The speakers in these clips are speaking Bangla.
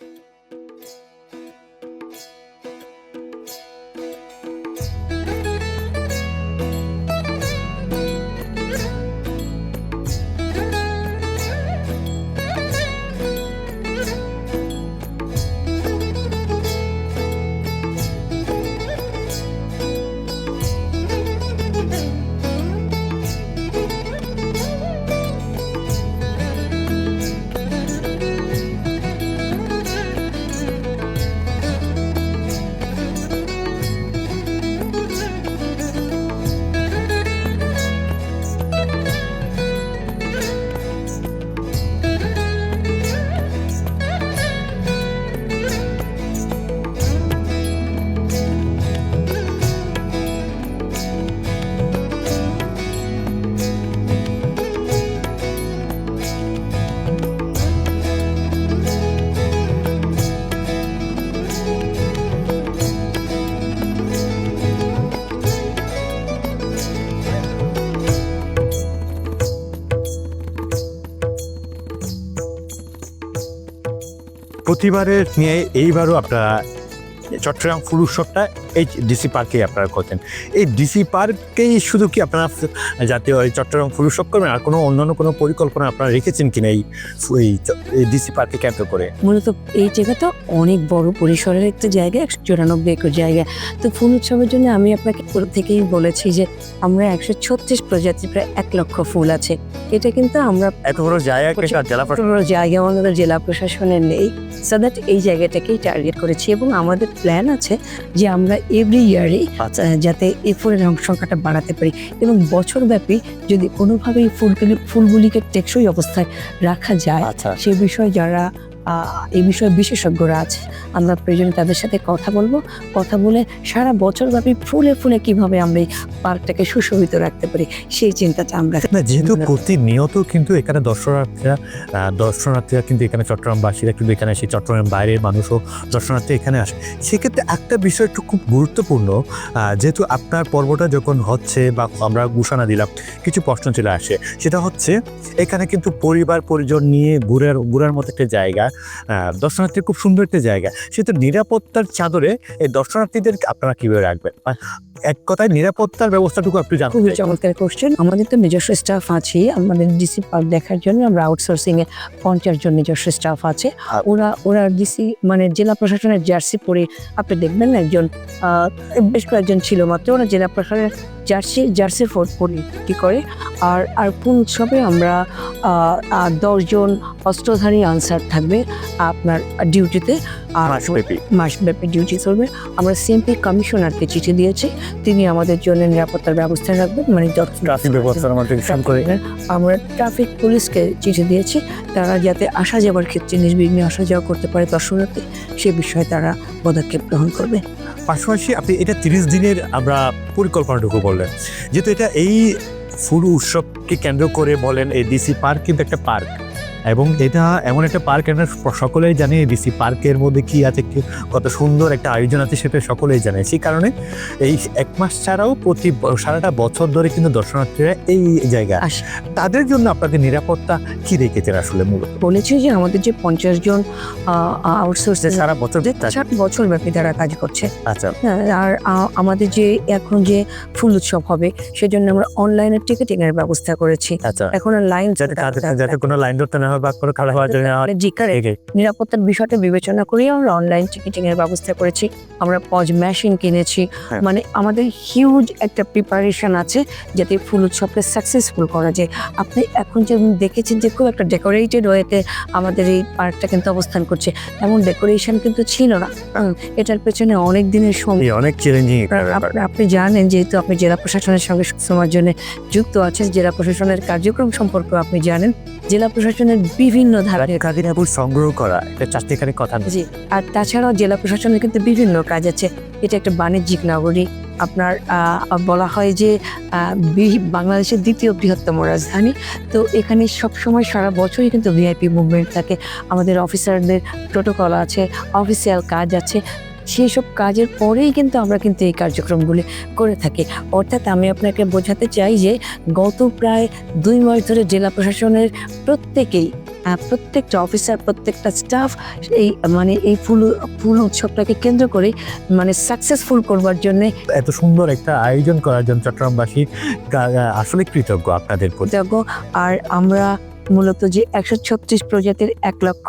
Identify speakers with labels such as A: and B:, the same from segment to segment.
A: Thank you. প্রতিবারের নিয়ে এইবারও আপনারা চট্টগ্রাম ফুল উৎসবটা এই ডিসি পার্কেই আপনারা করতেন। এই ডিসি পার্কেই শুধু কি আপনারা জাতীয় এই চট্টগ্রাম ফুল উৎসব করবেন? আর কোনো অন্যান্য কোনো পরিকল্পনা আপনারা রেখেছেন কিনা এই এই ডিসি পার্কে কেন্দ্র করে?
B: মূলত এই জায়গাটা অনেক বড় পরিসরের একটা জায়গা একশো চুরানব্বই একর জায়গা। তো ফুল উৎসবের জন্য আমি আপনাকে পুরো থেকেই বলেছি যে আমরা একশো ছত্রিশ প্রজাতির প্রায় এক লক্ষ ফুল আছে। এটা কিন্তু আমরা
A: এত বড় জায়গা জেলা
B: জায়গা আমাদের জেলা প্রশাসনের নেই। সো দ্যাট এই জায়গাটাকেই টার্গেট করেছি এবং আমাদের প্ল্যান আছে যে আমরা এভরি ইয়ারে যাতে এই ফুলের সংখ্যাটা বাড়াতে পারি। এবং বছরব্যাপী যদি কোনোভাবে এই ফুলগুলি ফুলগুলিকে টেকসই অবস্থায় রাখা যায়
A: আচ্ছা।
B: সে বিষয়ে যারা এই বিষয়ে বিশেষজ্ঞরা আছে। আমরা প্রয়োজনে তাদের সাথে কথা বলব। কথা বলে সারা বছরব্যাপী ফুলে ফুলে কীভাবে আমরা এই পার্কটাকে সুশোভিত রাখতে পারি, সেই চিন্তাটা আমরা
A: যেহেতু প্রতিনিয়ত কিন্তু এখানে দর্শনার্থীরা দর্শনার্থীরা কিন্তু এখানে চট্টগ্রামবাসীরা কিন্তু এখানে সেই চট্টগ্রাম বাইরের মানুষও দর্শনার্থী এখানে আসে। সেক্ষেত্রে একটা বিষয় একটু খুব গুরুত্বপূর্ণ যেহেতু আপনার পর্বটা যখন হচ্ছে বা আমরা ঘোষণা দিলাম, কিছু প্রশ্ন চলে আসে। সেটা হচ্ছে, এখানে কিন্তু পরিবার পরিজন নিয়ে ঘুরার ঘুরার মতো একটা জায়গা দর্শনার্থীর খুব সুন্দর একটা জায়গা। সেহেতু নিরাপত্তার চাদরে এই দর্শনার্থীদের আপনারা কীভাবে রাখবেন? এক কথায় নিরাপত্তার ব্যবস্থাটুকু একটু জানতে
B: খুবই চমৎকার কোশ্চেন আমাদের তো নিজস্ব স্টাফ আছে আমাদের ডিসি পার্ক দেখার জন্য আমরা আউটসোর্সিং এ পঞ্চাশ জন নিজস্ব স্টাফ আছে। ওরা ওরা ডিসি মানে জেলা প্রশাসনের জার্সি পরে আপনি দেখবেন না একজন বেশ কয়েকজন ছিল মাত্র ওরা জেলা প্রশাসনের জার্সি জার্সি ফোর্ট পরে কি করে। আর আর কোন উৎসবে আমরা দশজন অস্ত্রধারী আনসার থাকবে আপনার ডিউটিতে
A: মাসব্যাপী।
B: মাসব্যাপী ডিউটি চলবে। আমরা সিএমপি কমিশনারকে চিঠি দিয়েছি। তিনি আমাদের জন্য নিরাপত্তার ব্যবস্থা রাখবেন মানে যত-
A: ট্রাফিক ব্যবস্থার মধ্যে শুরু করে।
B: আমরা ট্রাফিক পুলিশকে চিঠি দিয়েছি। তারা যাতে আসা যাওয়ার ক্ষেত্রে নির্বিঘ্নে আসা যাওয়া করতে পারে দর্শনার্থী সে বিষয়ে তারা পদক্ষেপ গ্রহণ করবে।
A: পাশাপাশি আপনি এটা তিরিশ দিনের আমরা পরিকল্পনাটুকু বললেন। যেহেতু এটা এই ফুল উৎসবকে কেন্দ্র করে বলেন এই ডিসি পার্ক কিন্তু একটা পার্ক এবং এটা এমন একটা পার্ক আমরা সকলেই জানি ডিসি পার্কের মধ্যে কি আছে কি কত সুন্দর একটা আয়োজন আছে সেটা সকলেই জানে। সেই কারণে এই এক মাস ছাড়াও প্রতি সারাটা বছর ধরে কিন্তু দর্শনার্থীরা এই জায়গায়
B: আসে।
A: তাদের জন্য আপনাদের নিরাপত্তা কি রেখেছেন আসলে মূলত?
B: বলেছি যে আমাদের যে পঞ্চাশ জন আউটসোর্স
A: সারা বছর
B: বছর ব্যাপী তারা কাজ করছে।
A: আচ্ছা।
B: হ্যাঁ, আর আমাদের যে এখন যে ফুল উৎসব হবে সেজন্য আমরা অনলাইনে টিকিটিং এর ব্যবস্থা করেছি।
A: আচ্ছা।
B: এখন লাইন
A: যাতে কোনো লাইন ধরতে না হয় বা কোনো খারাপ হওয়ার জন্য না হয়।
B: জিকার
A: এটাই।
B: নিরাপত্তার বিষয়টা বিবেচনা করেই আমরা অনলাইন টিকিটিং এর ব্যবস্থা করেছি। আমরা পজ মেশিন কিনেছি।
A: হ্যাঁ।
B: মানে আমাদের হিউজ একটা প্রিপারেশন আছে যাতে ফুল উৎসবকে সাকসেসফুল করা যায়। আপনি এখন যে দেখেছেন যে খুব একটা ডেকোরেটেড ওয়েতে আমাদের এই পার্কটা কিন্তু অবস্থান করছে। এমন ডেকোরেশন কিন্তু ছিল না। এটার পেছনে অনেক দিনের সময়
A: অনেক চ্যালেঞ্জিং
B: আপনি- জানেন যেহেতু আপনি জেলা প্রশাসনের সঙ্গে সবসময়ের জন্য যুক্ত আছেন জেলা প্রশাসনের কার্যক্রম সম্পর্কে আপনি জানেন। জেলা প্রশাসনের বিভিন্ন ধারণের
A: কাদিনাপুর সংগ্রহ করা এটা চারটিখানি কথা।
B: জি আর তাছাড়াও জেলা প্রশাসনের কিন্তু বিভিন্ন কাজ আছে। এটা একটা বাণিজ্যিক নগরী। আপনার বলা হয় যে বাংলাদেশের দ্বিতীয় বৃহত্তম রাজধানী। তো এখানে সবসময় সারা বছরই কিন্তু ভিআইপি মুভমেন্ট থাকে। আমাদের অফিসারদের প্রোটোকল আছে অফিসিয়াল কাজ আছে। সেই সব কাজের পরেই কিন্তু আমরা কিন্তু এই কার্যক্রমগুলি করে থাকি। অর্থাৎ আমি আপনাকে বোঝাতে চাই যে গত প্রায় দুই মাস ধরে জেলা প্রশাসনের প্রত্যেকেই প্রত্যেকটা অফিসার প্রত্যেকটা স্টাফ এই মানে এই ফুল ফুল উৎসবটাকে কেন্দ্র করে মানে সাকসেসফুল করবার জন্য
A: এত সুন্দর একটা আয়োজন করার জন্য চট্টগ্রামবাসী আসলে কৃতজ্ঞ আপনাদের
B: কৃতজ্ঞ। আর আমরা মূলত যে একশো ছত্রিশ প্রজাতির এক লক্ষ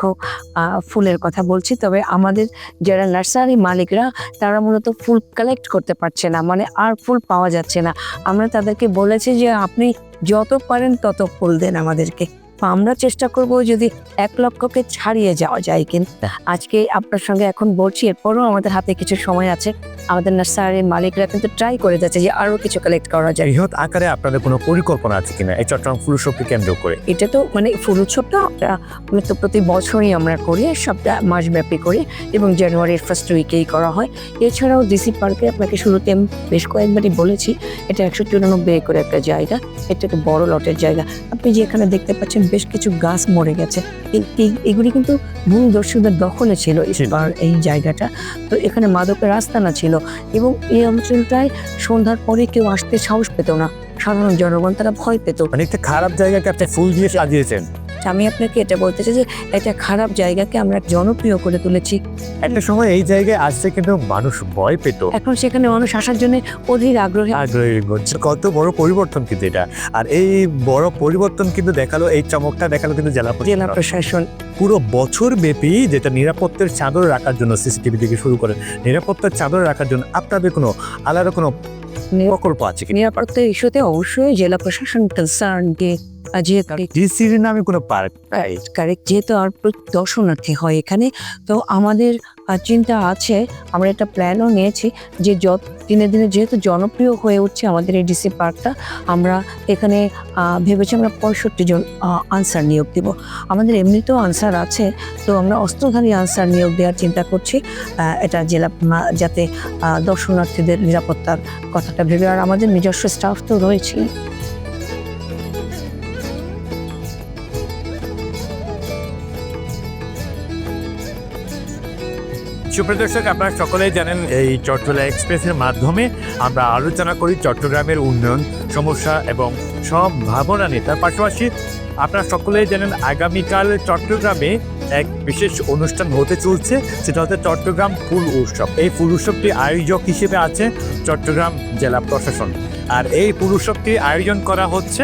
B: ফুলের কথা বলছি। তবে আমাদের যারা নার্সারি মালিকরা, তারা মূলত ফুল কালেক্ট করতে পারছে না। মানে আর ফুল পাওয়া যাচ্ছে না। আমরা তাদেরকে বলেছি যে, আপনি যত পারেন তত ফুল দেন আমাদেরকে। আমরা চেষ্টা করব যদি এক লক্ষকে ছাড়িয়ে যাওয়া যায় কিন্তু আজকে আপনার সঙ্গে এখন বলছি, এরপরও আমাদের হাতে কিছু সময় আছে। আমাদের নার্সারি মালিকরা কিন্তু ট্রাই করে যাচ্ছে যে আরও কিছু কালেক্ট করা যায়।
A: বৃহৎ আকারে আপনাদের কোনো পরিকল্পনা আছে কিনা? এই চট্টগ্রাম ফুল শপকে কেন্দ্র করে।
B: এটা তো মানে ফুল উৎসবটা আমরা তো প্রতি বছরই আমরা করি সবটা মাসব্যাপী করি এবং জানুয়ারির ফার্স্ট উইকেই করা হয়। এছাড়াও ডিসি পার্কে আপনাকে শুরুতে আমি বেশ কয়েকবারই বলেছি এটা একশো চুরানব্বই একর একটা জায়গা এটা একটা বড় লটের জায়গা। আপনি যে এখানে দেখতে পাচ্ছেন বেশ কিছু গাছ মরে গেছে। এগুলি কিন্তু ভূমি দস্যুদের দখলে ছিল এই
A: ছিল।
B: এই জায়গাটা। তো এখানে মাদকের আস্তানা ছিল এবং এই অঞ্চলটায় সন্ধ্যার পরে কেউ আসতে সাহস পেত না। সাধারণ জনগণ তারা ভয় পেত।
A: অনেকটা একটা খারাপ জায়গাকে আপনি ফুল দিয়ে সাজিয়েছেন।
B: আমি আপনাকে এটা বলতে চাই যে একটা খারাপ জায়গাকে আমরা জনপ্রিয় করে তুলেছি।
A: একটা সময় এই জায়গায় আসছে কিন্তু মানুষ ভয় পেত।
B: এখন সেখানে মানুষ আসার জন্য অধীর আগ্রহে
A: আগ্রহী হচ্ছে। কত বড় পরিবর্তন কিন্তু এটা। আর এই বড় পরিবর্তন কিন্তু দেখাল এই চমকটা দেখাল কিন্তু জেলা
B: জেলা
A: প্রশাসন। পুরো বছর ব্যাপী যেটা নিরাপত্তার চাদর রাখার জন্য সিসিটিভি থেকে শুরু করে নিরাপত্তার চাদর রাখার জন্য আপনাদের কোনো আলাদা কোনো প্রকল্প আছে
B: নিরাপত্তা ইস্যুতে অবশ্যই জেলা প্রশাসন কনসার্ন যেহেতু
A: ডিসির নামে কোনো পার্ক
B: কারেক্ট যেহেতু আর দর্শনার্থী হয় এখানে তো আমাদের চিন্তা আছে আমরা একটা প্ল্যানও নিয়েছি যে যত দিনে দিনে যেহেতু জনপ্রিয় হয়ে উঠছে আমাদের এই ডিসি পার্কটা আমরা এখানে ভেবেছি আমরা পঁয়ষট্টি জন আনসার নিয়োগ দেব। আমাদের এমনিতেও আনসার আছে তো আমরা অস্ত্রধারী আনসার নিয়োগ দেওয়ার চিন্তা করছি এটা জেলা যাতে দর্শনার্থীদের নিরাপত্তার কথাটা ভেবে আর আমাদের নিজস্ব স্টাফ তো রয়েছেই
A: সুপ্রদর্শক, আপনারা সকলেই জানেন এই চট্টলা এক্সপ্রেসের মাধ্যমে আমরা আলোচনা করি চট্টগ্রামের উন্নয়ন, সমস্যা এবং সব ভাবনা নিয়ে। তার পাশাপাশি আপনারা সকলেই জানেন আগামীকাল চট্টগ্রামে এক বিশেষ অনুষ্ঠান হতে চলছে, সেটা হচ্ছে চট্টগ্রাম ফুল উৎসব। এই ফুল উৎসবটি আয়োজক হিসেবে আছে চট্টগ্রাম জেলা প্রশাসন। আর এই ফুল উৎসবটি আয়োজন করা হচ্ছে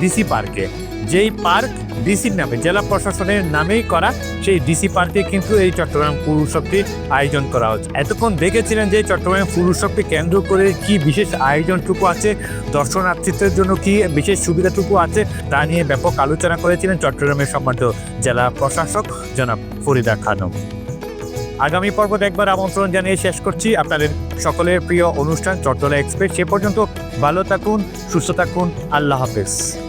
A: ডিসি পার্কে। যেই পার্ক ডিসির নামে, জেলা প্রশাসনের নামেই করা, সেই ডিসি পার্কে কিন্তু এই চট্টগ্রাম ফুল উৎসবটি আয়োজন করা হচ্ছে। এতক্ষণ দেখেছিলেন যে চট্টগ্রাম ফুল উৎসবকে কেন্দ্র করে কি বিশেষ আয়োজনটুকু আছে, দর্শনার্থীদের জন্য কি বিশেষ সুবিধাটুকু আছে, তা নিয়ে ব্যাপক আলোচনা করেছিলেন চট্টগ্রামের সম্মানিত জেলা প্রশাসক জনাব ফরিদা খানম। আগামী পর্ব একবার আমন্ত্রণ জানিয়ে শেষ করছি। আপনাদের সকলের প্রিয় অনুষ্ঠান চট্টলা এক্সপ্রেস, সে পর্যন্ত ভালো থাকুন, সুস্থ থাকুন, আল্লাহ হাফেজ।